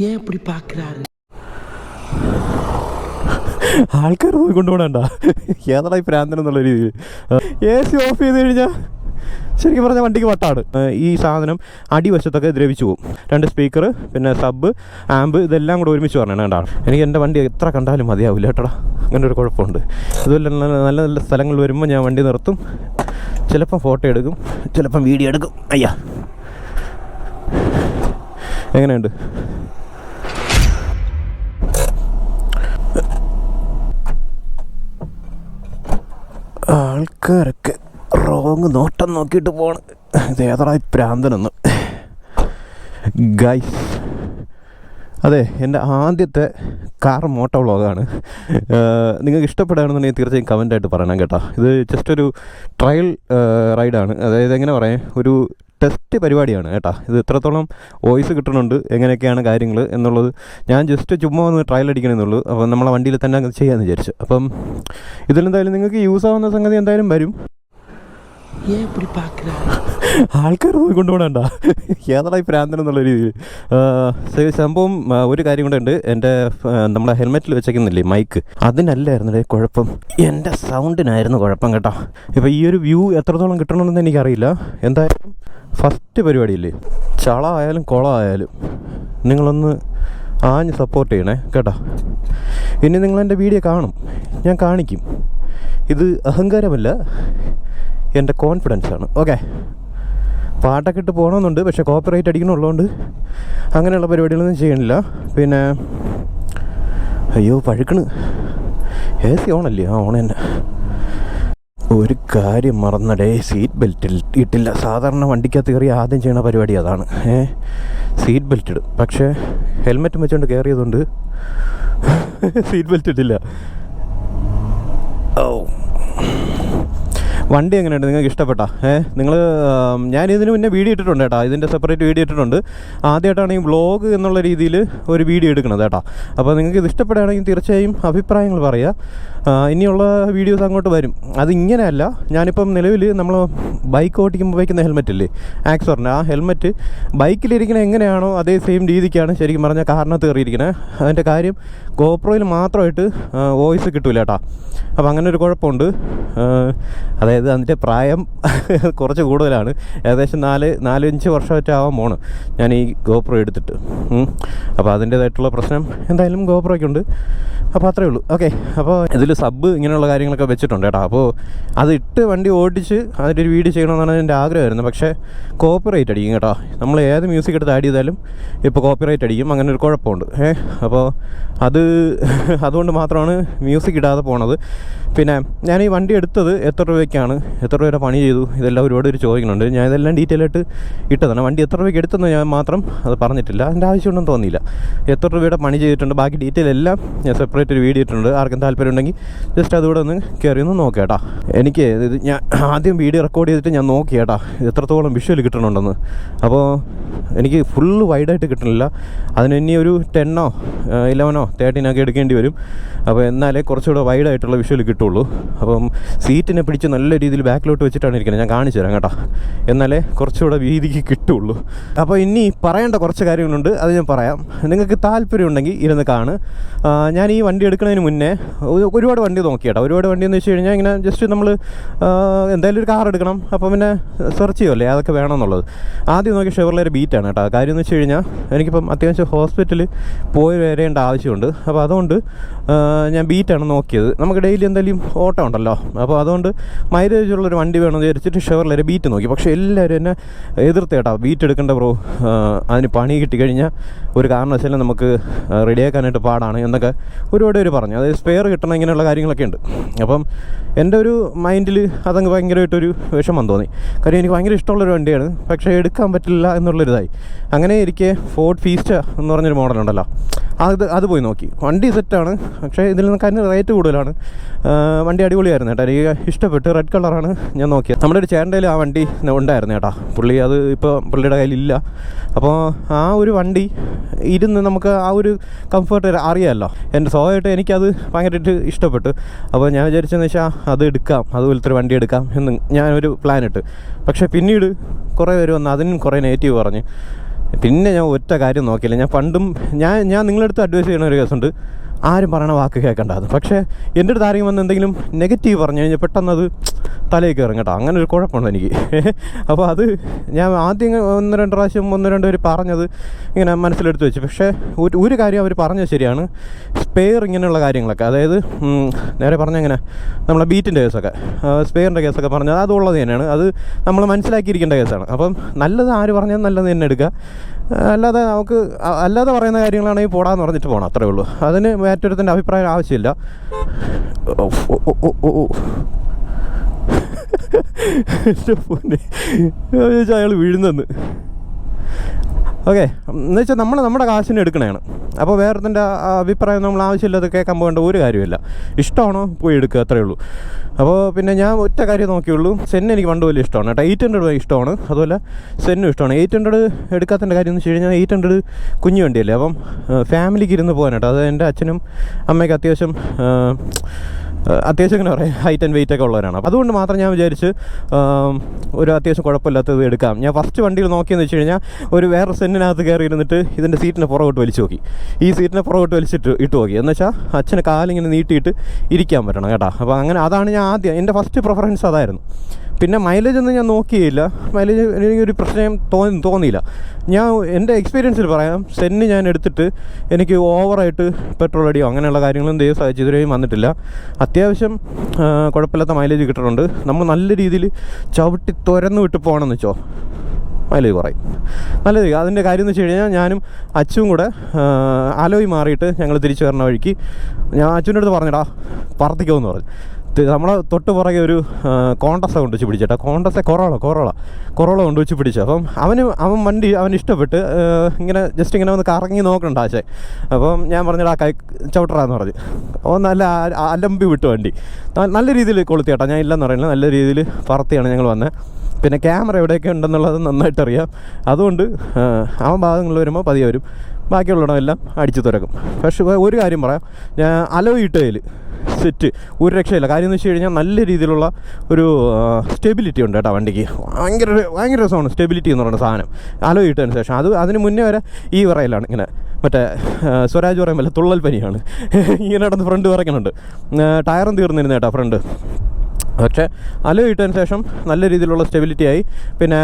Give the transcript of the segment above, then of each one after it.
ஏன் இப்படி பார்க்குறாரு ആൾക്കാർ പോയി കൊണ്ടുപോകണ്ട ഏതാടാ ഈ പ്രാന്തൻ എന്നുള്ള രീതിയിൽ എ സി ഓഫ് ചെയ്ത് കഴിഞ്ഞാൽ ശരിക്കും പറഞ്ഞാൽ വണ്ടിക്ക് വട്ടാണ് ഏഹ് ഈ സാധനം അടിവശത്തൊക്കെ ദ്രവിച്ചു പോകും രണ്ട് സ്പീക്കർ പിന്നെ സബ് ആമ്പ് ഇതെല്ലാം കൂടെ ഒരുമിച്ച് പറഞ്ഞാണ് കേട്ടോ എനിക്ക് എൻ്റെ വണ്ടി എത്ര കണ്ടാലും മതിയാവില്ല കേട്ടോടാ അങ്ങനെ ഒരു കുഴപ്പമുണ്ട് ഇതുപോലെ നല്ല നല്ല നല്ല സ്ഥലങ്ങൾ വരുമ്പോൾ ഞാൻ വണ്ടി നിർത്തും ചിലപ്പം ഫോട്ടോ എടുക്കും ചിലപ്പം വീഡിയോ എടുക്കും അയ്യാ എങ്ങനെയുണ്ട് ആൾക്കാരൊക്കെ റോങ് നോട്ടം നോക്കിയിട്ട് പോകണം ഇത് ഏതാടാ പ്രാന്തനെന്ന്? ഗൈസ് അതെ എന്റെ ആദ്യത്തെ കാർ മോട്ടോ വ്ളോഗാണ് നിങ്ങൾക്ക് ഇഷ്ടപ്പെടുകയാണെന്നുണ്ടെങ്കിൽ തീർച്ചയായും കമന്റായിട്ട് പറയണം കേട്ടോ. ഇത് ജസ്റ്റ് ഒരു ട്രയൽ റൈഡാണ് അതായത് എങ്ങനെ പറയാം? ഒരു ടെസ്റ്റ് പരിപാടിയാണ് കേട്ടോ. ഇത് എത്രത്തോളം വോയിസ് കിട്ടുന്നുണ്ട് എങ്ങനെയൊക്കെയാണ് കാര്യങ്ങൾ എന്നുള്ളത് ഞാൻ ജസ്റ്റ് ചുമ്മാ ഒന്ന് ട്രയൽ അടിക്കണമെന്നുള്ളൂ അപ്പോൾ നമ്മളെ വണ്ടിയിൽ തന്നെ ചെയ്യാമെന്ന് വിചാരിച്ചു. അപ്പം ഇതിലെന്തായാലും നിങ്ങൾക്ക് യൂസ് ആവുന്ന സംഗതി എന്തായാലും വരും. ആൾക്കാർ പോയി കൊണ്ടുപോകണ്ട. ഏതാടാ ഈ പ്രാന്തനെന്നുള്ള രീതിയിൽ. സംഭവം ഒരു കാര്യം കൂടെ ഉണ്ട്. എന്റെ നമ്മുടെ ഹെൽമെറ്റിൽ വെച്ചേക്കുന്നില്ലേ മൈക്ക്? അതിനല്ലായിരുന്നു കുഴപ്പം. എന്റെ സൗണ്ടിനായിരുന്നു കുഴപ്പം കേട്ടോ. ഇപ്പം ഈ ഒരു വ്യൂ എത്രത്തോളം കിട്ടണമെന്ന് എനിക്കറിയില്ല. എന്തായാലും ഫസ്റ്റ് പരിപാടിയില്ലേ? ചള ആയാലും കുളം ആയാലും നിങ്ങളൊന്ന് ആഞ്ഞ് സപ്പോർട്ട് ചെയ്യണേ കേട്ടോ? ഇനി നിങ്ങളെന്റെ വീഡിയോ കാണും ഞാൻ കാണിക്കും. ഇത് അഹങ്കാരമല്ല എന്റെ കോൺഫിഡൻസാണ് ഓക്കെ പാട്ടൊക്കെ ഇട്ട് പോകണമെന്നുണ്ട് പക്ഷേ കോപ്പറേറ്റ് അടിക്കണമുള്ളതുകൊണ്ട് അങ്ങനെയുള്ള പരിപാടികളൊന്നും ചെയ്യണില്ല. പിന്നെ അയ്യോ പഴുക്കണ്. എ സി ഓണല്ലേ ആ ഓൺ തന്നെ. ഒരു കാര്യം മറന്നടേ സീറ്റ് ബെൽറ്റ് ഇട്ടില്ല. സാധാരണ വണ്ടിക്കകത്ത് കയറി ആദ്യം ചെയ്യണ പരിപാടി അതാണ്. ഏ? സീറ്റ് ബെൽറ്റ് ഇടും. പക്ഷേ ഹെൽമെറ്റ് വെച്ചുകൊണ്ട് കയറിയതുകൊണ്ട് സീറ്റ് ബെൽറ്റ് ഇട്ടില്ല. ഓ വണ്ടി എങ്ങനെയുണ്ട്? നിങ്ങൾക്ക് ഇഷ്ടപ്പെട്ടാ? ഏ നിങ്ങൾ ഞാൻ ഇതിന് മുന്നേ വീഡിയോ ഇട്ടിട്ടുണ്ട് കേട്ടോ. ഇതിന്റെ സെപ്പറേറ്റ് വീഡിയോ ഇട്ടിട്ടുണ്ട്. ആദ്യമായിട്ടാണ് ഈ വ്ളോഗ് എന്നുള്ള രീതിയിൽ ഒരു വീഡിയോ എടുക്കുന്നത് കേട്ടോ. അപ്പോൾ നിങ്ങൾക്ക് ഇത് ഇഷ്ടപ്പെടുകയാണെങ്കിൽ തീർച്ചയായും അഭിപ്രായങ്ങൾ പറയുക ഇനിയുള്ള വീഡിയോസ് അങ്ങോട്ട് വരും. അതിങ്ങനെയല്ല ഞാനിപ്പം നിലവിൽ നമ്മൾ ബൈക്ക് ഓടിക്കുമ്പോൾ വയ്ക്കുന്ന ഹെൽമെറ്റ് ഇല്ലേ ആക്സോറിന്റെ ആ ഹെൽമെറ്റ് ബൈക്കിലിരിക്കണ എങ്ങനെയാണോ അതേ സെയിം രീതിക്കാണ് ശരിക്കും പറഞ്ഞാൽ കാറിനകത്ത് കയറിയിരിക്കുന്നത് അതിന്റെ കാര്യം ഗോപ്രോയിൽ മാത്രമായിട്ട് വോയിസ് കിട്ടില്ല കേട്ടോ അപ്പോൾ അങ്ങനെ ഒരു കുഴപ്പമുണ്ട് അതായത് അതിന്റെ പ്രായം കുറച്ച് കൂടുതലാണ്. ഏകദേശം നാല് നാലഞ്ച് വർഷമായിട്ട് ആവാൻ പോണ് ഞാൻ ഈ ഗോപ്രോ എടുത്തിട്ട്. അപ്പോൾ അതിന്റേതായിട്ടുള്ള പ്രശ്നം. എന്തായാലും ഗോപ്രോയ്ക്ക് ഉണ്ട് അപ്പോൾ അത്രേ ഉള്ളൂ. ഓക്കെ. അപ്പോൾ ഇതിൽ സബ് ഇങ്ങനെയുള്ള കാര്യങ്ങളൊക്കെ വെച്ചിട്ടുണ്ട് കേട്ടോ അപ്പോൾ അത് ഇട്ട് വണ്ടി ഓടിച്ച് അതിന്റെ ഒരു വീഡിയോ ചെയ്യണമെന്നാണ് എന്റെ ആഗ്രഹമായിരുന്നു. പക്ഷേ കോപ്പിറൈറ്റ് അടിക്കും കേട്ടോ. നമ്മൾ ഏത് മ്യൂസിക് എടുത്ത് ആഡ് ചെയ്താലും ഇപ്പോൾ കോപ്പിറൈറ്റ് അടിക്കും. അങ്ങനെ ഒരു കുഴപ്പമുണ്ട്. ഏ അപ്പോൾ അത് അതുകൊണ്ട് മാത്രമാണ് മ്യൂസിക് ഇടാതെ പോണത്. പിന്നെ ഞാൻ ഈ വണ്ടി എടുത്തത് എത്ര രൂപയ്ക്കാണ്? എത്ര രൂപയുടെ പണി ചെയ്തു? ഇതെല്ലാം ഒരുപാട് പേര് ചോദിക്കുന്നുണ്ട്. ഞാൻ ഇതെല്ലാം ഡീറ്റെയിൽ ആയിട്ട് ഇട്ടതാണ്. വണ്ടി എത്ര രൂപയ്ക്ക് എടുത്തെന്ന് ഞാൻ മാത്രം അത് പറഞ്ഞിട്ടില്ല. അതിന്റെ ആവശ്യമുണ്ടെന്ന് തോന്നിയില്ല. എത്ര രൂപയുടെ പണി ചെയ്തിട്ടുണ്ട്? ബാക്കി ഡീറ്റെയിൽ എല്ലാം ഞാൻ സെപ്പറേറ്റ് ഒരു വീഡിയോ ഇട്ടിട്ടുണ്ട്. ആർക്കും താല്പര്യം ഉണ്ടെങ്കിൽ ജസ്റ്റ് അതുകൂടെ ഒന്ന് കയറി ഒന്ന് നോക്കേട്ടാ എനിക്ക് ഇത് ഞാൻ ആദ്യം വീഡിയോ റെക്കോർഡ് ചെയ്തിട്ട് ഞാൻ നോക്കിയേട്ടാ എത്രത്തോളം വിഷ്വൽ കിട്ടണമുണ്ടെന്ന് അപ്പോൾ എനിക്ക് ഫുള്ള് വൈഡായിട്ട് കിട്ടണില്ല. അതിന് ഇനി ഒരു ടെന്നോ ഇലവനോ തേർട്ടീനൊക്കെ എടുക്കേണ്ടി വരും. അപ്പോൾ എന്നാലേ കുറച്ചുകൂടെ വൈഡായിട്ടുള്ള വിഷ്വൽ കിട്ടുള്ളൂ. അപ്പം സീറ്റിനെ പിടിച്ച് നല്ല രീതിയിൽ ബാക്കിലോട്ട് വെച്ചിട്ടാണ് ഇരിക്കുന്നത്. ഞാൻ കാണിച്ചു തരാം കേട്ടോ. എന്നാലേ കുറച്ചുകൂടെ വീതിക്ക് കിട്ടുള്ളൂ. അപ്പോൾ ഇനി പറയേണ്ട കുറച്ച് കാര്യങ്ങളുണ്ട്. അത് ഞാൻ പറയാം. നിങ്ങൾക്ക് താല്പര്യം ഉണ്ടെങ്കിൽ ഇരുന്ന് കാണ് ഞാൻ ഈ വണ്ടി എടുക്കുന്നതിന് മുന്നേ ഒരുപാട് വണ്ടി നോക്കി കേട്ടോ. ഒരുപാട് വണ്ടി എന്ന് വെച്ച് കഴിഞ്ഞാൽ ഇങ്ങനെ ജസ്റ്റ് നമ്മൾ എന്തായാലും ഒരു കാർ എടുക്കണം. അപ്പോൾ പിന്നെ സെർച്ച് ചെയ്യുമല്ലേ അതൊക്കെ വേണമെന്നുള്ളത് ആദ്യം നോക്കി ഷെവർലൊരു ബീറ്റാണ് കേട്ടോ. കാര്യം എന്ന് വെച്ച് കഴിഞ്ഞാൽ എനിക്കിപ്പം അത്യാവശ്യം ഹോസ്പിറ്റലിൽ പോയി വരേണ്ട ആവശ്യമുണ്ട്. അപ്പോൾ അതുകൊണ്ട് ഞാൻ ബീറ്റാണ് നോക്കിയത്. നമുക്ക് ഡെയിലി എന്തായാലും ഓട്ടോ ഉണ്ടല്ലോ. അപ്പോൾ അതുകൊണ്ട് മൈലേജ് ഉള്ളൊരു വണ്ടി വേണമെന്ന് വിചാരിച്ചിട്ട് ഷെവർലൊരു ബീറ്റ് നോക്കി. പക്ഷേ എല്ലാവരും എന്നെ എതിർത്ത് കേട്ടോ. ബീറ്റ് എടുക്കേണ്ട ബ്രോ അതിന് പണി കിട്ടിക്കഴിഞ്ഞാൽ ഒരു കാരണവശാലും നമുക്ക് റെഡിയാക്കാനായിട്ട് പാടാണ് എന്നൊക്കെ ഒരുപാട് പേര് പറഞ്ഞു. അതായത് സ്പെയർ കിട്ടണം ഇങ്ങനെയുള്ള കാര്യങ്ങളൊക്കെ ഉണ്ട്. അപ്പം എന്റെ ഒരു മൈൻഡിൽ അതങ്ങ് ഭയങ്കരമായിട്ടൊരു വിഷമം തോന്നി. കാര്യം എനിക്ക് ഭയങ്കര ഇഷ്ടമുള്ളൊരു വണ്ടിയാണ്. പക്ഷേ എടുക്കാൻ പറ്റില്ല എന്നുള്ളൊരിതായി. അങ്ങനെ ഇരിക്കെ ഫോർഡ് ഫീസ്റ്റ എന്ന് പറഞ്ഞൊരു മോഡലുണ്ടല്ലോ അത് അത് പോയി നോക്കി. വണ്ടി സെറ്റാണ് പക്ഷേ ഇതിൽ നിന്നൊക്കെ അതിന് റേറ്റ് കൂടുതലാണ്. വണ്ടി അടിപൊളിയായിരുന്നു കേട്ടോ. എനിക്ക് ഇഷ്ടപ്പെട്ട്. റെഡ് കളറാണ് ഞാൻ നോക്കിയത് നമ്മുടെ ഒരു ചേട്ടന്റെ ആ വണ്ടി ഉണ്ടായിരുന്നു കേട്ടോ. പുള്ളി അത് ഇപ്പോൾ പുള്ളിയുടെ കയ്യിലില്ല. അപ്പോൾ ആ ഒരു വണ്ടി ഇരുന്ന് നമുക്ക് ആ ഒരു കംഫർട്ട് അറിയാമല്ലോ. എന്റെ സ്വഭാവമായിട്ട് എനിക്കത് ഭയങ്കരമായിട്ട് ഇഷ്ടപ്പെട്ടു. അപ്പോൾ ഞാൻ വിചാരിച്ചെന്ന് വെച്ചാൽ അത് എടുക്കാം. അതുപോലത്തെ ഒരു വണ്ടി എടുക്കാം എന്ന് ഞാനൊരു പ്ലാൻ ഇട്ട്. പക്ഷേ പിന്നീട് കുറേ പേര് വന്ന് അതിനും കുറേ നെഗറ്റീവ് പറഞ്ഞ്. പിന്നെ ഞാൻ ഒറ്റ കാര്യം നോക്കിയില്ല. ഞാൻ പണ്ടും ഞാൻ ഞാൻ നിങ്ങളടുത്ത് അഡ്വൈസ് ചെയ്യുന്ന ഒരു കേസുണ്ട്. ആരും പറയണ വാക്ക് കേൾക്കേണ്ടത് പക്ഷേ എന്റെ അടുത്ത് ആരെങ്കിലും വന്ന് എന്തെങ്കിലും നെഗറ്റീവ് പറഞ്ഞു കഴിഞ്ഞാൽ പെട്ടെന്ന് അത് തലയിൽ കയറും കേട്ടോ. അങ്ങനെ ഒരു കുഴപ്പമുണ്ട് എനിക്ക്. അപ്പോൾ അത് ഞാൻ ആദ്യം ഒന്ന് രണ്ട് പ്രാവശ്യം ഒന്ന് രണ്ട് പേര് പറഞ്ഞത് ഇങ്ങനെ മനസ്സിലെടുത്ത് വെച്ചു. പക്ഷേ ഒരു കാര്യം അവർ പറഞ്ഞത് ശരിയാണ്. സ്പെയർ ഇങ്ങനെയുള്ള കാര്യങ്ങളൊക്കെ. അതായത് നേരെ പറഞ്ഞങ്ങനെ നമ്മളെ ബീറ്റിന്റെ കേസൊക്കെ. സ്പെയറിന്റെ കേസൊക്കെ പറഞ്ഞത് അതുള്ളത് തന്നെയാണ്. അത് നമ്മൾ മനസ്സിലാക്കിയിരിക്കേണ്ട കേസാണ്. അപ്പം നല്ലത് ആര് പറഞ്ഞാൽ നല്ലത് തന്നെ എടുക്കുക. അല്ലാതെ നമുക്ക് അല്ലാതെ പറയുന്ന കാര്യങ്ങളാണെങ്കിൽ പോടാന്ന് പറഞ്ഞിട്ട് പോകണം അത്രേ ഉള്ളൂ. അതിന് മറ്റൊരുത്തിന്റെ അഭിപ്രായം ആവശ്യമില്ല. ഓ, ഓ, ഓ, ഓ. എന്റെ പൊന്നെ. ചോദിച്ചാൽ അയാൾ വീഴുന്നെന്ന്. ഓക്കെ എന്ന് വെച്ചാൽ നമ്മൾ നമ്മുടെ കാശിന് എടുക്കണതാണ് അപ്പോൾ വേറെതിന്റെ അഭിപ്രായം നമ്മൾ ആവശ്യമില്ലാതെ കേൾക്കാൻ പോകേണ്ട ഒരു കാര്യമില്ല ഇഷ്ടമാണോ പോയി എടുക്കുക അത്രയേ ഉള്ളൂ. അപ്പോൾ പിന്നെ ഞാൻ ഒറ്റ കാര്യം നോക്കിയുള്ളൂ. സെന്ന് എനിക്ക് പണ്ട് വലിയ ഇഷ്ടമാണ് കേട്ടോ. എയ്റ്റ് ഹൺഡ്രഡ് ഇഷ്ടമാണ്. അതുപോലെ സെന്നും ഇഷ്ടമാണ്. എയ്റ്റ് ഹൺഡ്രഡ് എടുക്കാത്തതിന്റെ കാര്യം എന്ന് വെച്ച് കഴിഞ്ഞാൽ എയ്റ്റ് ഹൺഡ്രഡ് കുഞ്ഞു വണ്ടിയല്ലേ. അപ്പം ഫാമിലിക്ക് ഇരുന്ന് പോകാനായിട്ട് അത് എന്റെ അച്ഛനും അമ്മയ്ക്ക് അത്യാവശ്യം അത്യാവശ്യം ഇങ്ങനെ പറയാം. ഹൈറ്റ് ആൻഡ് വെയിറ്റ് ഒക്കെ ഉള്ളവരാണ്. അതുകൊണ്ട് മാത്രം ഞാൻ വിചാരിച്ച് ഒരു അത്യാവശ്യം കുഴപ്പമില്ലാത്തത് എടുക്കാം. ഞാൻ ഫസ്റ്റ് വണ്ടിയിൽ നോക്കിയെന്ന് വെച്ച് കഴിഞ്ഞാൽ ഒരു വേറെ സെന്നിനകത്ത് കയറി ഇരുന്നിട്ട് ഇതിന്റെ സീറ്റിനെ പുറകോട്ട് വലിച്ചു നോക്കി. ഈ സീറ്റിനെ പുറകോട്ട് വലിച്ചിട്ട് ഇട്ട് നോക്കി. എന്ന് വെച്ചാൽ അച്ഛന് കാലിങ്ങനെ നീട്ടിയിട്ട് ഇരിക്കാൻ പറ്റണം കേട്ടോ. അപ്പോൾ അങ്ങനെ അതാണ് ഞാൻ ആദ്യം എന്റെ ഫസ്റ്റ് പ്രിഫറൻസ് അതായിരുന്നു. പിന്നെ മൈലേജ് ഒന്നും ഞാൻ നോക്കിയില്ല. മൈലേജ് എനിക്കൊരു പ്രശ്നം തോന്നി തോന്നിയില്ല. ഞാൻ എന്റെ എക്സ്പീരിയൻസിൽ പറയാം സെന്ന് ഞാൻ എടുത്തിട്ട് എനിക്ക് ഓവറായിട്ട് പെട്രോൾ അടിയോ അങ്ങനെയുള്ള കാര്യങ്ങളൊന്നും ദൈവം സഹായിച്ചു ഇതുവരെയും വന്നിട്ടില്ല. അത്യാവശ്യം കുഴപ്പമില്ലാത്ത മൈലേജ് കിട്ടിയിട്ടുണ്ട് നമ്മൾ നല്ല രീതിയിൽ ചവിട്ടി തുരന്ന് വിട്ട് പോകണമെന്ന് വെച്ചോ? മൈലേജ് കുറയും. നല്ലത്. അതിന്റെ കാര്യം എന്ന് വെച്ച് കഴിഞ്ഞാൽ ഞാനും അച്ചും കൂടെ ആലോയി മാറിയിട്ട് ഞങ്ങൾ തിരിച്ചു വരുന്ന വഴിക്ക് ഞാൻ അച്ഛന്റെ അടുത്ത് പറഞ്ഞടാ പറത്തിക്കോന്ന് പറഞ്ഞു. തി- നമ്മളെ തൊട്ട് പുറകെ ഒരു കോണ്ടസ കൊണ്ട് വെച്ച് പിടിച്ചേട്ടാ. Contessa Corolla Corolla. കൊറോള കൊണ്ട് വെച്ച് പിടിച്ചു. അപ്പം അവന് അവൻ വണ്ടി അവൻ ഇഷ്ടപ്പെട്ട് ഇങ്ങനെ ജസ്റ്റ് ഇങ്ങനെ ഒന്ന് കറങ്ങി നോക്കണ്ട ആശേ. അപ്പം ഞാൻ പറഞ്ഞിട്ട് ആ കൈ ചവിട്ടറാന്ന് പറഞ്ഞു. അപ്പോൾ നല്ല അലമ്പി വിട്ടു വണ്ടി. നല്ല രീതിയിൽ കൊളുത്തി കേട്ടോ ഞാൻ ഇല്ലെന്ന് പറയുന്നത് നല്ല രീതിയിൽ പറത്തിയാണ് ഞങ്ങൾ വന്നത് പിന്നെ ക്യാമറ എവിടെയൊക്കെ ഉണ്ടെന്നുള്ളത് നന്നായിട്ട് അറിയാം അതുകൊണ്ട് അവൻ ഭാഗങ്ങളിൽ വരുമ്പോൾ പതിയെ വരും. ബാക്കിയുള്ളിടം എല്ലാം അടിച്ചു തുറക്കും പക്ഷേ ഒരു കാര്യം പറയാം. ഞാൻ അലോ ഇട്ടതിൽ സെറ്റ്. ഒരു രക്ഷയില്ല. കാര്യം എന്ന് വെച്ച് കഴിഞ്ഞാൽ നല്ല രീതിയിലുള്ള ഒരു സ്റ്റെബിലിറ്റി ഉണ്ട് കേട്ടോ വണ്ടിക്ക്. ഭയങ്കര ഭയങ്കര രസമാണ് സ്റ്റെബിലിറ്റി എന്ന് പറയുന്ന സാധനം. അലോ ഇട്ടതിന് ശേഷം. അത് അതിന് മുന്നേ വരെ ഈ വിറയിലാണ് ഇങ്ങനെ മറ്റേ സ്വരാജ് പറയുമ്പോൾ തുള്ളൽ പനിയാണ്. ഇങ്ങനെ നടന്ന് ഫ്രണ്ട് വിറയ്ക്കുന്നുണ്ട് ടയറും തീർന്നിരുന്നേട്ടാ ഫ്രണ്ട് പക്ഷേ അലോ ഇട്ടതിന് ശേഷം നല്ല രീതിയിലുള്ള സ്റ്റെബിലിറ്റി ആയി. പിന്നെ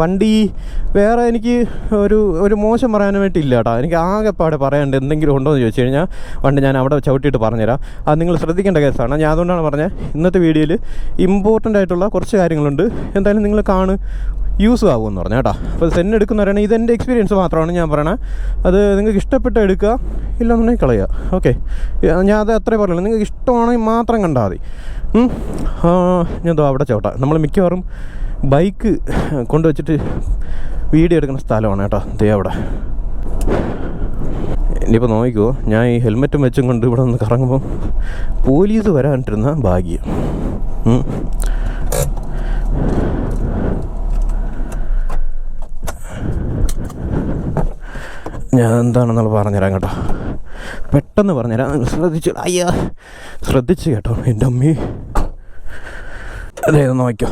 വണ്ടി വേറെ എനിക്ക് ഒരു ഒരു മോശം പറയാനായിട്ടില്ല കേട്ടോ. എനിക്ക് ആകെപ്പാടെ പറയാണ്ട് എന്തെങ്കിലും ഉണ്ടോ എന്ന് ചോദിച്ചു കഴിഞ്ഞാൽ വണ്ടി ഞാൻ അവിടെ ചവിട്ടിയിട്ട് പറഞ്ഞുതരാം. അത് നിങ്ങൾ ശ്രദ്ധിക്കേണ്ട കേസാണ്. ഞാൻ അതുകൊണ്ടാണ് പറഞ്ഞത് ഇന്നത്തെ വീഡിയോയിൽ ഇമ്പോർട്ടന്റ് ആയിട്ടുള്ള കുറച്ച് കാര്യങ്ങളുണ്ട്. എന്തായാലും നിങ്ങൾ കാണ് യൂസ് ആകുമെന്ന് പറഞ്ഞു കേട്ടോ. അപ്പോൾ സെൻ എടുക്കുന്നവരാണ് ഇതെന്റെ എക്സ്പീരിയൻസ് മാത്രമാണ് ഞാൻ പറയണത് അത് നിങ്ങൾക്ക് ഇഷ്ടപ്പെട്ട് എടുക്കുക ഇല്ലെന്നുണ്ടെങ്കിൽ കളയുക. ഓക്കെ ഞാൻ അത് അത്രേ പറയുള്ളൂ നിങ്ങൾക്ക് ഇഷ്ടമാണെങ്കിൽ മാത്രം കണ്ടാൽ മതി. ഞാൻ അവിടെ ചോട്ടെ നമ്മൾ മിക്കവാറും ബൈക്ക് കൊണ്ടുവച്ചിട്ട് വീഡിയോ എടുക്കുന്ന സ്ഥലമാണ് കേട്ടോ. ദേ അവിടെ. ഇനിയിപ്പോൾ നോക്കിക്കോ. ഞാൻ ഈ ഹെൽമെറ്റും വെച്ചും കൊണ്ട് ഇവിടെ നിന്ന് കറങ്ങുമ്പോൾ പോലീസ് വരാനിട്ടിരുന്ന ഭാഗ്യം. ഞാൻ എന്താണെന്നുള്ള പറഞ്ഞുതരാം കേട്ടോ. പെട്ടെന്ന് പറഞ്ഞുതരാം നിങ്ങൾ ശ്രദ്ധിച്ചു. അയ്യാ. ശ്രദ്ധിച്ച് കേട്ടോ എന്റെ അമ്മേ. അതെ ഒന്ന് നോക്കിയോ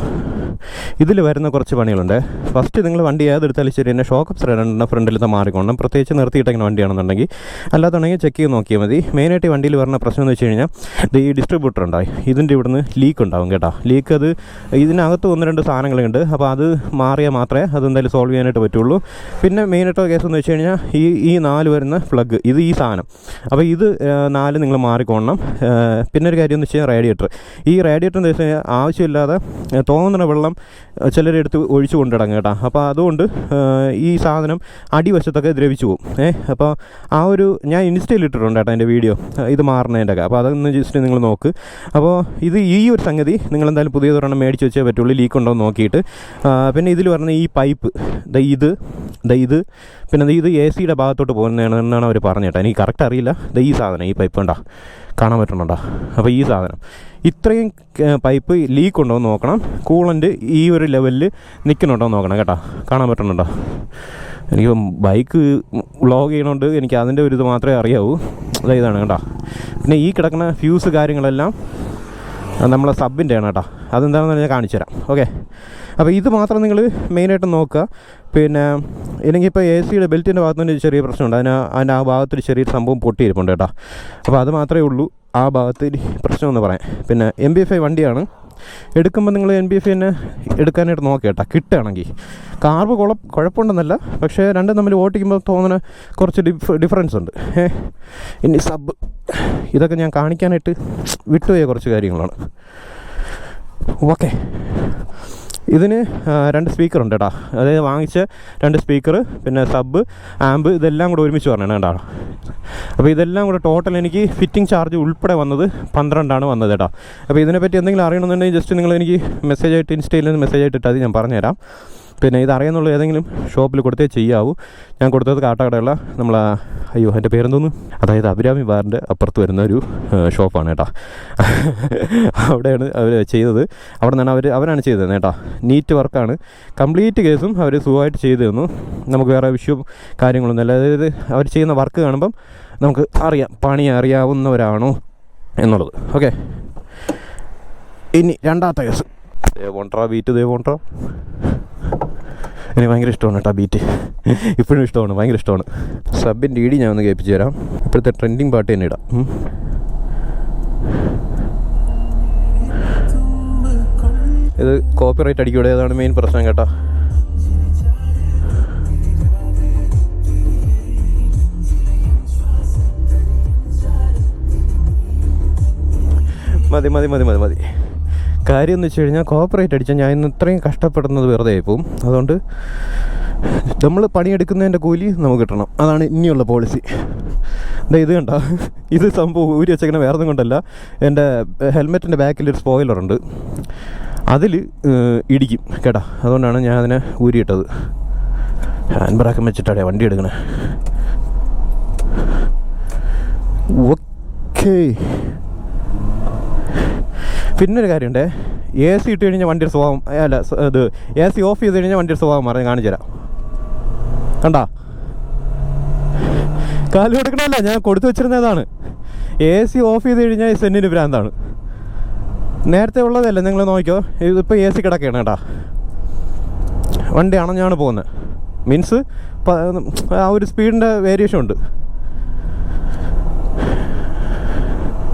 ഇതിൽ വരുന്ന കുറച്ച് പണികളുണ്ട്. ഫസ്റ്റ് നിങ്ങൾ വണ്ടി ഏതെടുത്താലും ശരി തന്നെ ഷോക്ക് അപ്സർ രണ്ടെണ്ണം ഫ്രണ്ടിലത്തെ മാറിക്കൊണ്ടും പ്രത്യേകിച്ച് നിർത്തിയിട്ടെങ്ങനെ വണ്ടിയാണെന്നുണ്ടെങ്കിൽ. അല്ലാത്തുണ്ടെങ്കിൽ ചെക്ക് ചെയ്ത് നോക്കിയാൽ മതി. മെയിനായിട്ട് വണ്ടിയിൽ വരുന്ന പ്രശ്നം എന്ന് വെച്ച് കഴിഞ്ഞാൽ ഈ ഡിസ്ട്രിബ്യൂട്ടർ ഉണ്ടായി. ഇതിന്റെ ഇവിടുന്ന് ലീക്ക് ഉണ്ടാവും കേട്ടോ. ലീക്ക് അത് ഇതിനകത്ത് ഒന്ന് രണ്ട് സാധനങ്ങളുണ്ട്. അപ്പോൾ അത് മാറിയാൽ മാത്രമേ അതെന്തായാലും സോൾവ് ചെയ്യാനായിട്ട് പറ്റുള്ളൂ. പിന്നെ മെയിനായിട്ട് കേസ് എന്ന് വെച്ച് കഴിഞ്ഞാൽ ഈ ഈ നാല് വരുന്ന പ്ലഗ് ഇത് ഈ സാധനം. അപ്പോൾ ഇത് നാല് നിങ്ങൾ മാറിക്കൊള്ളണം. ആ, പിന്നെ ഒരു കാര്യം എന്ന് വെച്ച് കഴിഞ്ഞാൽ റേഡിയേറ്റർ ഈ റേഡിയേറ്റർ എന്ന് വെച്ച് കഴിഞ്ഞാൽ ആവശ്യമില്ലാതെ ആ, തോന്നുന്ന വെള്ളം ചിലരെടുത്ത് ഒഴിച്ചു കൊണ്ടിടങ്ങും കേട്ടോ. അപ്പോൾ അതുകൊണ്ട് ഈ സാധനം അടിവശത്തൊക്കെ ദ്രവിച്ചു പോകും ഏ അപ്പോൾ ആ ഒരു ഞാൻ ഇൻസ്റ്റയിൽ ഇട്ടിട്ടുണ്ട് കേട്ടോ എന്റെ വീഡിയോ. ഇത് മാറുന്നതിന്റെ ഒക്കെ. അപ്പോൾ അതൊന്ന് ജസ്റ്റ് നിങ്ങൾ നോക്ക്. അപ്പോൾ ഇത് ഈ ഒരു സംഗതി നിങ്ങൾ എന്തായാലും പുതിയതൊരെണ്ണം മേടിച്ച് വെച്ചേ പറ്റുള്ളൂ. ലീക്ക് ഉണ്ടോ എന്ന് നോക്കിയിട്ട് പിന്നെ ഇതിൽ പറഞ്ഞ ഈ പൈപ്പ് ദ ഇത് ദ ഇത് പിന്നെ ഇത് എ സിയുടെ ഭാഗത്തോട്ട് പോകുന്നതാണ് എന്നാണ് അവർ പറഞ്ഞേട്ടോ എനിക്ക് കറക്റ്റ് അറിയില്ല. ദ ഈ സാധനം ഈ പൈപ്പ് ഉണ്ടോ കാണാൻ പറ്റുന്നുണ്ടോ? അപ്പോൾ ഈ സാധനം. ഇത്രയും പൈപ്പ് ലീക്ക് ഉണ്ടോ എന്ന് നോക്കണം. കൂളന്റ് ഈ ഒരു ലെവലിൽ നിൽക്കുന്നുണ്ടോ എന്ന് നോക്കണം കേട്ടോ. കാണാൻ പറ്റുന്നുണ്ടോ? എനിക്ക് ബൈക്ക് വ്ളോഗ് ചെയ്യണോണ്ട് എനിക്ക് അതിന്റെ ഒരു ഇത് മാത്രമേ അറിയാവൂ. അതായതാണ് കേട്ടോ. പിന്നെ ഈ കിടക്കുന്ന ഫ്യൂസ് കാര്യങ്ങളെല്ലാം നമ്മളെ സബിന്റെ ആണ് കേട്ടോ. അതെന്താണെന്ന് ഞാൻ കാണിച്ചു തരാം. ഓക്കെ? അപ്പോൾ ഇത് മാത്രം നിങ്ങൾ മെയിനായിട്ട് നോക്കുക. പിന്നെ ഇല്ലെങ്കിൽ ഇപ്പോൾ എ സിയുടെ ബെൽറ്റിന്റെ ഭാഗത്തുനിന്ന് ചെറിയ പ്രശ്നമുണ്ട്. അതിന് അതിന്റെ ആ ഭാഗത്തൊരു ചെറിയ സംഭവം പൊട്ടിയിരിപ്പുണ്ട് കേട്ടോ. അപ്പോൾ അത് മാത്രമേ ഉള്ളൂ ആ ഭാഗത്ത് പ്രശ്നമെന്ന് പറയാം. പിന്നെ എം ബി എഫ് ഐ വണ്ടിയാണ്. എടുക്കുമ്പോൾ നിങ്ങൾ എൻ ബി എഫ് തന്നെ എടുക്കാനായിട്ട് നോക്കുക കേട്ടോ കിട്ടുകയാണെങ്കിൽ. കാർബ് കുഴ കുഴപ്പമുണ്ടെന്നല്ല പക്ഷേ രണ്ടും തമ്മിൽ ഓട്ടിക്കുമ്പോൾ തോന്നുന്ന കുറച്ച് ഡിഫ് ഡിഫറൻസ് ഉണ്ട്. ഇനി സബ് ഇതൊക്കെ ഞാൻ കാണിക്കാനായിട്ട് വിട്ടുപോയ കുറച്ച് കാര്യങ്ങളാണ്. ഓക്കെ ഇതിന് രണ്ട് സ്പീക്കർ ഉണ്ട് കേട്ടോ അതായത് വാങ്ങിച്ച രണ്ട് സ്പീക്കർ പിന്നെ സബ് ആംബ് ഇതെല്ലാം കൂടെ ഒരുമിച്ച് പറഞ്ഞാണ് കേട്ടോ. അപ്പോൾ ഇതെല്ലാം കൂടെ ടോട്ടൽ എനിക്ക് ഫിറ്റിംഗ് ചാർജ് ഉൾപ്പെടെ വന്നത് പന്ത്രണ്ടാണ് വന്നത് കേട്ടോ അപ്പോൾ ഇതിനെപ്പറ്റി എന്തെങ്കിലും അറിയണമെന്നുണ്ടെങ്കിൽ ജസ്റ്റ് നിങ്ങൾ എനിക്ക് മെസ്സേജ് ആയിട്ട് ഇൻസ്റ്റയിൽ നിന്ന് മെസ്സേജ് ആയിട്ട് മതി, ഞാൻ പറഞ്ഞുതരാം. പിന്നെ ഇത് അറിയാന്നുള്ള ഏതെങ്കിലും ഷോപ്പിൽ കൊടുത്തേ ചെയ്യാവൂ. ഞാൻ കൊടുത്തത് കാട്ടാക്കടയുള്ള നമ്മൾ അയ്യോ എന്റെ പേരെന്തോന്നു? അതായത് അഭിരാമി ബാറിന്റെ അപ്പുറത്ത് വരുന്ന ഒരു ഷോപ്പാണ് കേട്ടോ. അവിടെയാണ് അവർ ചെയ്തത്. അവിടെ നിന്നാണ് അവർ അവരാണ് ചെയ്തത് കേട്ടോ. നീറ്റ് വർക്കാണ്. കംപ്ലീറ്റ് കേസും അവർ സുഖമായിട്ട് ചെയ്തു തന്നു. നമുക്ക് വേറെ വിഷയവും കാര്യങ്ങളൊന്നും അല്ല അതായത് അവർ ചെയ്യുന്ന വർക്ക് കാണുമ്പം നമുക്ക് അറിയാം പണി അറിയാവുന്നവരാണോ എന്നുള്ളത്. ഓക്കെ. ഇനി രണ്ടാമത്തെ കേസ്. ദേവോണ്ട്രാ ബീറ്റ് ദേവോണ്ട്ര എനിക്ക് ഭയങ്കര ഇഷ്ടമാണ് കേട്ടോ ബീറ്റ് ഇപ്പോഴും ഇഷ്ടമാണ് ഭയങ്കര ഇഷ്ടമാണ്. സബിന്റെ ഇടി ഞാൻ ഒന്ന് കേൾപ്പിച്ച് തരാം. ഇപ്പോഴത്തെ ട്രെൻഡിങ് പാട്ട് തന്നെ ഇടാം. ഇത് കോപ്പിറൈറ്റ് അടിക്കൂടെ? അതാണ് മെയിൻ പ്രശ്നം കേട്ടോ. മതി മതി മതി മതി മതി. കാര്യം എന്ന് വെച്ച് കഴിഞ്ഞാൽ കോപ്പറേറ്റ് അടിച്ചാൽ ഞാൻ ഇന്ന് ഇത്രയും കഷ്ടപ്പെടുന്നത് വെറുതെ ആയിപ്പോവും അതുകൊണ്ട് നമ്മൾ പണിയെടുക്കുന്നതിന്റെ കൂലി നമുക്ക് കിട്ടണം. അതാണ് ഇനിയുള്ള പോളിസി എന്താ ഇത് കണ്ട? ഇത് സംഭവം ഊരി വെച്ചേക്കണ വേറെ ഒന്നും കൊണ്ടല്ല. എന്റെ ഹെൽമെറ്റിന്റെ ബാക്കിൽ ഒരു സ്പോയിലറുണ്ട് അതിൽ ഇടിക്കും കേട്ടാ. അതുകൊണ്ടാണ് ഞാൻ അതിനെ ഊരിയിട്ടത്. ഹാൻഡ് ബ്രാക്കം വെച്ചിട്ടാണ് വണ്ടി എടുക്കണേ. ഓക്കേ. പിന്നെ ഒരു കാര്യമുണ്ടേ എ സി ഇട്ട് കഴിഞ്ഞാൽ വണ്ടിയുടെ സ്വഭാവം അല്ല ഇത് എ സി ഓഫ് ചെയ്ത് കഴിഞ്ഞാൽ വണ്ടിയുടെ സ്വഭാവം മാറി കാണിച്ചു തരാം കണ്ടാ? കാൽ കൊടുക്കണമല്ല ഞാൻ കൊടുത്തു വെച്ചിരുന്നതാണ് എ സി ഓഫ് ചെയ്ത് കഴിഞ്ഞാൽ സെന്നിന് ഭ്രാന്താണ്. നേരത്തെ ഉള്ളതല്ല നിങ്ങൾ നോക്കിയോ ഇതിപ്പോൾ എ സി കിടക്കുകയാണ് കേട്ടാ. വണ്ടി അണഞ്ഞാണ് പോകുന്നത്. മീൻസ് ആ ഒരു സ്പീഡിന്റെ വേരിയേഷൻ ഉണ്ട്.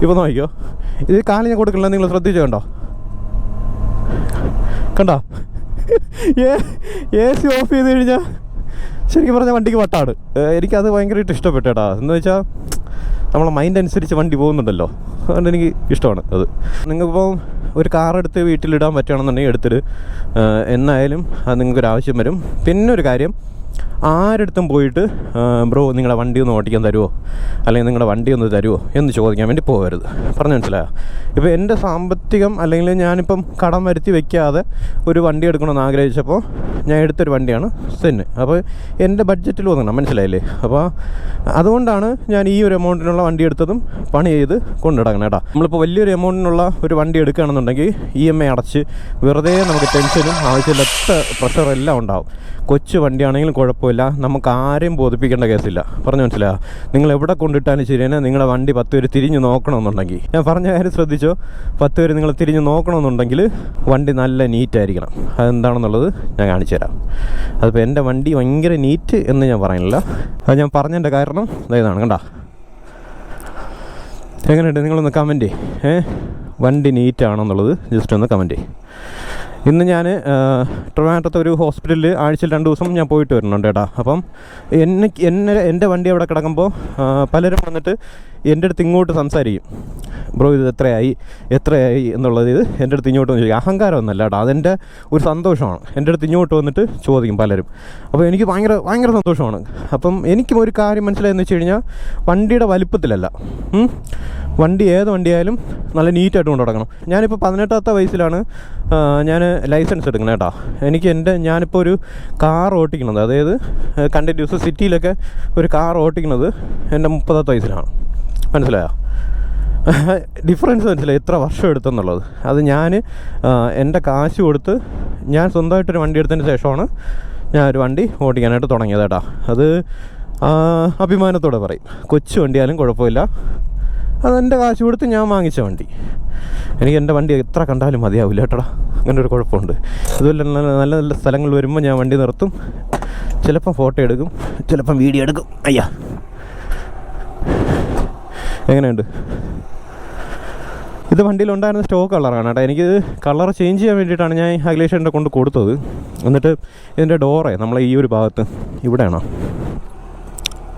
ഇപ്പോൾ നോക്കിയോ ഇത് കാൽ ഞാൻ കൊടുക്കില്ല നിങ്ങൾ ശ്രദ്ധിച്ചു കണ്ടോ? കണ്ടോ എ സി ഓഫ് ചെയ്ത് കഴിഞ്ഞാൽ ശരിക്കും പറഞ്ഞാൽ വണ്ടിക്ക് വട്ടാണ്. ഏഹ് എനിക്കത് ഭയങ്കരമായിട്ട് ഇഷ്ടപ്പെട്ടു കേട്ടോ. എന്ന് വെച്ചാൽ നമ്മളെ മൈൻഡ് അനുസരിച്ച് വണ്ടി പോകുന്നുണ്ടല്ലോ. അതുകൊണ്ട് എനിക്ക് ഇഷ്ടമാണ് അത്. നിങ്ങൾക്കിപ്പോൾ ഒരു കാർ എടുത്ത് വീട്ടിലിടാൻ പറ്റുകയാണെന്നുണ്ടെങ്കിൽ എടുത്തിട്ട് എന്നായാലും അത് നിങ്ങൾക്കൊരു ആവശ്യം വരും. പിന്നെ ഒരു കാര്യം ആരടുത്തും പോയിട്ട് ബ്രോ നിങ്ങളുടെ വണ്ടി ഒന്ന് ഓടിക്കാൻ തരുമോ അല്ലെങ്കിൽ നിങ്ങളുടെ വണ്ടി ഒന്ന് തരുമോ എന്ന് ചോദിക്കാൻ വേണ്ടി പോകരുത്. പറഞ്ഞു മനസ്സിലായോ? ഇപ്പോൾ എന്റെ സാമ്പത്തികം അല്ലെങ്കിൽ ഞാനിപ്പം കടം വരുത്തി വെക്കാതെ ഒരു വണ്ടി എടുക്കണമെന്ന് ആഗ്രഹിച്ചപ്പോൾ ഞാൻ എടുത്തൊരു വണ്ടിയാണ് സെന്ന്. അപ്പോൾ എന്റെ ബഡ്ജറ്റിൽ ഒതുങ്ങണം മനസ്സിലായില്ലേ? അപ്പോൾ അതുകൊണ്ടാണ് ഞാൻ ഈ ഒരു എമൗണ്ടിനുള്ള വണ്ടി എടുത്തതും പണി ചെയ്ത് കൊണ്ടിടക്കണം കേട്ടോ നമ്മളിപ്പോൾ വലിയൊരു എമൗണ്ടിനുള്ള ഒരു വണ്ടി എടുക്കുകയാണെന്നുണ്ടെങ്കിൽ ഇ എം ഐ അടച്ച് വെറുതെ നമുക്ക് ടെൻഷനും ആവശ്യമില്ലാത്ത പ്രഷറും എല്ലാം ഉണ്ടാവും. കൊച്ചു വണ്ടിയാണെങ്കിലും കുഴപ്പമില്ല. നമുക്ക് ആരെയും ബോധിപ്പിക്കേണ്ട കേസില്ല. പറഞ്ഞു മനസ്സിലായോ? നിങ്ങൾ എവിടെ കൊണ്ടിട്ടാലും ശരി തന്നെ നിങ്ങളുടെ വണ്ടി പത്ത് പേര് തിരിഞ്ഞ് നോക്കണമെന്നുണ്ടെങ്കിൽ. ഞാൻ പറഞ്ഞ കാര്യം ശ്രദ്ധിച്ചോ? പത്ത് പേര് നിങ്ങൾ തിരിഞ്ഞ് നോക്കണമെന്നുണ്ടെങ്കിൽ വണ്ടി നല്ല നീറ്റായിരിക്കണം അതെന്താണെന്നുള്ളത് ഞാൻ കാണിച്ചു തരാം. അതിപ്പോൾ എന്റെ വണ്ടി ഭയങ്കര നീറ്റ് എന്ന് ഞാൻ പറയുന്നില്ല. അത് ഞാൻ പറഞ്ഞതിന്റെ കാരണം ഇതാണ് കണ്ട. എങ്ങനെയുണ്ട്? നിങ്ങളൊന്ന് കമന്റ് ഏ? വണ്ടി നീറ്റാണെന്നുള്ളത് ജസ്റ്റ് ഒന്ന് കമന്റ് ഇന്ന് ഞാൻ ട്രിവാൻഡ്രത്തെ ഒരു ഹോസ്പിറ്റലിൽ ആഴ്ചയിൽ രണ്ട് ദിവസം ഞാൻ പോയിട്ട് വരുന്നുണ്ട് ഏട്ടാ. അപ്പം എന്നെ എന്നെ എന്റെ വണ്ടി അവിടെ കിടക്കുമ്പോൾ പലരും വന്നിട്ട് എന്റെ അടുത്ത് ഇങ്ങോട്ട് സംസാരിക്കും. ബ്രോ ഇത് എത്രയായി? എത്രയായി? എന്നുള്ളത് ഇത് എന്റെ അടുത്ത് ഇങ്ങോട്ട് ചോദിക്കും. അഹങ്കാരമൊന്നുമല്ല കേട്ടോ അതെന്റെ ഒരു സന്തോഷമാണ്. എന്റെ അടുത്ത് ഇങ്ങോട്ട് വന്നിട്ട് ചോദിക്കും പലരും. അപ്പോൾ എനിക്ക് ഭയങ്കര ഭയങ്കര സന്തോഷമാണ്. അപ്പം എനിക്കും ഒരു കാര്യം മനസ്സിലായെന്ന് വെച്ച് കഴിഞ്ഞാൽ വണ്ടിയുടെ വലിപ്പത്തിലല്ല. വണ്ടി ഏത് വണ്ടിയായാലും നല്ല നീറ്റായിട്ട് കൊണ്ടു നടക്കണം. ഞാനിപ്പോൾ പതിനെട്ടാമത്തെ വയസ്സിലാണ് ഞാൻ ലൈസൻസ് എടുക്കുന്നത് കേട്ടോ. എനിക്ക് എന്റെ ഞാനിപ്പോൾ ഒരു കാർ ഓട്ടിക്കുന്നത്. അതായത് കണ്ടിന്യൂസ് സിറ്റിയിലൊക്കെ ഒരു കാർ ഓട്ടിക്കുന്നത് എന്റെ മുപ്പതാമത്തെ വയസ്സിലാണ്. മനസ്സിലായോ? ഡിഫറൻസ് മനസ്സിലായി? എത്ര വർഷം എടുത്തെന്നുള്ളത്. അത് ഞാൻ എന്റെ കാശ് കൊടുത്ത് ഞാൻ സ്വന്തമായിട്ടൊരു വണ്ടി എടുത്തതിന് ശേഷമാണ് ഞാൻ ഒരു വണ്ടി ഓടിക്കാനായിട്ട് തുടങ്ങിയത് കേട്ടോ. അത് അഭിമാനത്തോടെ പറയും. കൊച്ചു വണ്ടിയാലും കുഴപ്പമില്ല. അതെന്റെ കാശ് കൊടുത്ത് ഞാൻ വാങ്ങിച്ച വണ്ടി. എനിക്ക് എന്റെ വണ്ടി എത്ര കണ്ടാലും മതിയാവില്ല കേട്ടോടാ. അങ്ങനെ ഒരു കുഴപ്പമുണ്ട്. അതുപോലെ നല്ല നല്ല സ്ഥലങ്ങൾ വരുമ്പോൾ ഞാൻ വണ്ടി നിർത്തും. ചിലപ്പം ഫോട്ടോ എടുക്കും ചിലപ്പം വീഡിയോ എടുക്കും. അയ്യാ. എങ്ങനെയുണ്ട്? ഇത് വണ്ടിയിലുണ്ടായിരുന്ന സ്റ്റോക്ക് കളറാണ് കേട്ടോ. എനിക്ക് കളർ ചേഞ്ച് ചെയ്യാൻ വേണ്ടിയിട്ടാണ് ഞാൻ അഖിലേഷന്റെ കൊണ്ട് കൊടുത്തത്. എന്നിട്ട് ഇതിന്റെ ഡോറേ നമ്മളെ ഈ ഒരു ഭാഗത്ത് ഇവിടെയാണോ?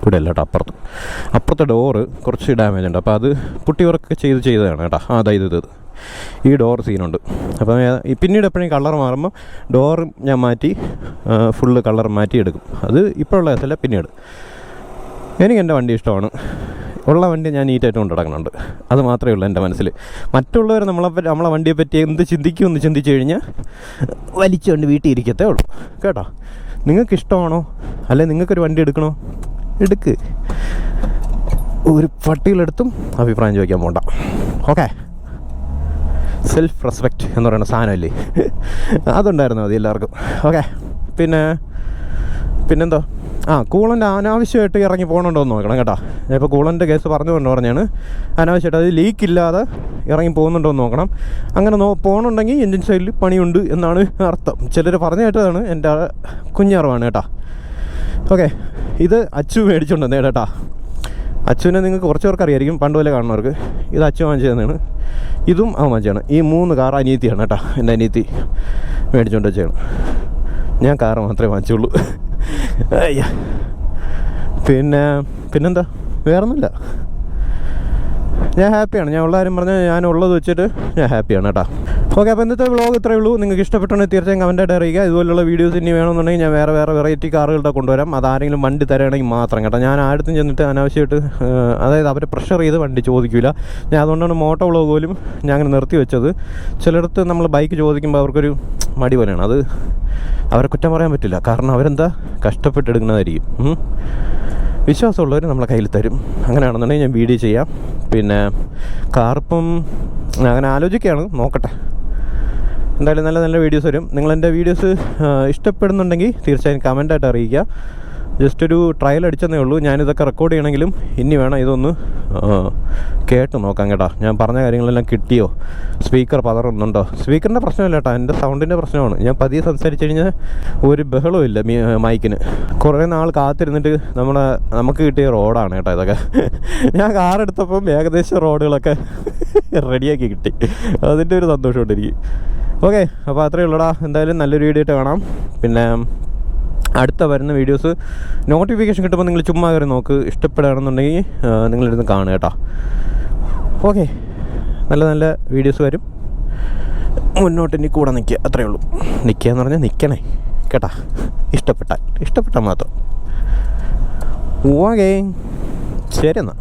ഇവിടെ അല്ല കേട്ടോ അപ്പുറത്ത്. അപ്പുറത്തെ ഡോറ് കുറച്ച് ഡാമേജ് ഉണ്ട്. അപ്പോൾ അത് പുട്ടി വർക്ക് ചെയ്ത് ചെയ്തതാണ് കേട്ടോ. ആ അതായത് ഇത് ഈ ഡോർ സീനുണ്ട് അപ്പം പിന്നീട് എപ്പോഴും കളർ മാറുമ്പോൾ ഡോർ ഞാൻ മാറ്റി ഫുള്ള് കളർ മാറ്റി എടുക്കും അത് ഇപ്പോഴുള്ള കേസല്ല പിന്നീട്. എനിക്ക് എന്റെ വണ്ടി ഇഷ്ടമാണ്. ഉള്ള വണ്ടി ഞാൻ നീറ്റായിട്ട് കൊണ്ട് നടക്കുന്നുണ്ട്. അത് മാത്രമേ ഉള്ളൂ എന്റെ മനസ്സിൽ. മറ്റുള്ളവർ നമ്മളെ നമ്മളെ വണ്ടിയെ പറ്റി എന്ത് ചിന്തിക്കുമെന്ന് ചിന്തിച്ചു കഴിഞ്ഞാൽ വലിച്ചുകൊണ്ട് വീട്ടിൽ ഇരിക്കത്തേ ഉള്ളൂ. കേട്ടോ? നിങ്ങൾക്ക് ഇഷ്ടമാണോ അല്ലെ നിങ്ങൾക്കൊരു വണ്ടി എടുക്കണോ? എടുക്ക്. ഒരു പട്ടികളെടുത്തും അഭിപ്രായം ചോദിക്കാൻ പോണ്ട. ഓക്കെ സെൽഫ് റെസ്പെക്റ്റ് എന്ന് പറയുന്ന സാധനമല്ലേ? അതുണ്ടായിരുന്നു മതി എല്ലാവർക്കും. ഓക്കെ പിന്നെ പിന്നെന്തോ? ആ കൂളന്റെ അനാവശ്യമായിട്ട് ഇറങ്ങി പോകണുണ്ടോ എന്ന് നോക്കണം കേട്ടോ. ഇപ്പോൾ കൂളന്റെ കേസ് പറഞ്ഞു കൊണ്ട് പറഞ്ഞാണ്. അനാവശ്യമായിട്ട് അത് ലീക്ക് ഇല്ലാതെ ഇറങ്ങി പോകുന്നുണ്ടോ എന്ന് നോക്കണം. അങ്ങനെ നോ പോകണുണ്ടെങ്കിൽ എൻജിൻ സൈഡിൽ പണിയുണ്ട് എന്നാണ് അർത്ഥം. ചിലർ പറഞ്ഞു കേട്ടതാണ് എന്റെ കുഞ്ഞറിവാണ് കേട്ടോ. ഓക്കെ ഇത് അച്ചു മേടിച്ചുകൊണ്ട് വന്നേ അച്ചുവിനെ നിങ്ങൾക്ക് കുറച്ച് പേർക്ക് അറിയായിരിക്കും പണ്ട് പോലെ കാണുന്നവർക്ക്. ഇത് അച്ചു വാങ്ങിച്ചു തന്നെയാണ് ഇതും അവൻ വാങ്ങിച്ചാണ് ഈ മൂന്ന് കാർ അനിയത്തിയാണ് കേട്ടോ എന്റെ അനിയത്തി മേടിച്ചുകൊണ്ട് വെച്ചാണ് ഞാൻ കാർ മാത്രമേ വാങ്ങിച്ചുള്ളൂ. അയ്യ. പിന്നെ പിന്നെന്താ? വേറൊന്നുമില്ല. ഞാൻ ഹാപ്പിയാണ്. ഞാൻ ഉള്ള കാര്യം പറഞ്ഞാൽ ഞാൻ ഉള്ളത് വെച്ചിട്ട് ഞാൻ ഹാപ്പിയാണ് കേട്ടോ ഓക്കെ അപ്പോൾ ഇന്നത്തെ വ്ളോഗ് ഇത്രയേ ഉള്ളൂ. നിങ്ങൾക്ക് ഇഷ്ടപ്പെട്ടുണ്ടെങ്കിൽ തീർച്ചയായും കമന്റായിട്ട് അറിയിക്കുക. ഇതുപോലുള്ള വീഡിയോസ് ഇനി വേണമെന്നുണ്ടെങ്കിൽ ഞാൻ വേറെ വേറെ വെറൈറ്റി കാറുകളുടെ കൊണ്ടുവരാം. അതാരെങ്കിലും വണ്ടി തരുകയാണെങ്കിൽ മാത്രം കേട്ടോ. ഞാൻ ആടുത്തും ചെന്നിട്ട് അനാവശ്യമായിട്ട് അതായത് അവരെ പ്രഷർ ചെയ്ത് വണ്ടി ചോദിക്കില്ല ഞാൻ അതുകൊണ്ടാണ് മോട്ടോ വ്ളോഗ് പോലും ഞാൻ അങ്ങനെ നിർത്തി വെച്ചത്. ചിലയിടത്ത് നമ്മൾ ബൈക്ക് ചോദിക്കുമ്പോൾ അവർക്കൊരു മടി പോലെയാണ്. അത് അവരെ കുറ്റം പറയാൻ പറ്റില്ല. കാരണം അവരെന്താ? കഷ്ടപ്പെട്ടെടുക്കുന്നതായിരിക്കും. വിശ്വാസമുള്ളവർ നമ്മളെ കയ്യിൽ തരും. അങ്ങനെയാണെന്നുണ്ടെങ്കിൽ ഞാൻ വീഡിയോ ചെയ്യാം. പിന്നെ കാർപ്പം അങ്ങനെ ആലോചിക്കുകയാണ്. നോക്കട്ടെ. എന്തായാലും നല്ല നല്ല വീഡിയോസ് വരും. നിങ്ങൾ എന്റെ വീഡിയോസ് ഇഷ്ടപ്പെടുന്നുണ്ടെങ്കിൽ തീർച്ചയായും കമന്റായിട്ട് അറിയിക്കുക. ജസ്റ്റ് ഒരു ട്രയൽ അടിച്ചെന്നേ ഉള്ളൂ. ഞാനിതൊക്കെ റെക്കോർഡ് ചെയ്യണമെങ്കിലും ഇനി വേണം ഇതൊന്ന് കേട്ട് നോക്കാം കേട്ടോ. ഞാൻ പറഞ്ഞ കാര്യങ്ങളെല്ലാം കിട്ടിയോ? സ്പീക്കർ പതറുന്നുണ്ടോ? സ്പീക്കറിന്റെ പ്രശ്നമില്ല കേട്ടോ. എന്റെ സൗണ്ടിന്റെ പ്രശ്നമാണ്. ഞാൻ പതിയെ സംസാരിച്ച് കഴിഞ്ഞാൽ ഒരു ബഹളവും ഇല്ല മൈക്കിന് കുറേ നാൾ കാത്തിരുന്നിട്ട് നമ്മുടെ നമുക്ക് കിട്ടിയ റോഡാണ് കേട്ടോ ഇതൊക്കെ. ഞാൻ കാറെടുത്തപ്പം ഏകദേശം റോഡുകളൊക്കെ റെഡിയാക്കി കിട്ടി. അതിന്റെ ഒരു സന്തോഷമുണ്ട് എനിക്ക്. ഓക്കെ അപ്പോൾ അത്രയേ ഉള്ളൂടാ. എന്തായാലും നല്ലൊരു വീഡിയോ ആയിട്ട് കാണാം. പിന്നെ അടുത്ത വരുന്ന വീഡിയോസ് നോട്ടിഫിക്കേഷൻ കിട്ടുമ്പോൾ നിങ്ങൾ ചുമ്മാ കയറി നോക്ക്. ഇഷ്ടപ്പെടുകയാണെന്നുണ്ടെങ്കിൽ നിങ്ങളിരുന്ന് കാണുക കേട്ടോ. ഓക്കെ നല്ല നല്ല വീഡിയോസ് വരും. മുന്നോട്ട് ഇനി കൂടെ നിൽക്കുക അത്രയേ ഉള്ളൂ. നിൽക്കുക എന്ന് പറഞ്ഞാൽ നിൽക്കണേ കേട്ടാ? ഇഷ്ടപ്പെട്ടാൽ. ഇഷ്ടപ്പെട്ടാൽ മാത്രം. ഓക്കെ ശരി എന്നാൽ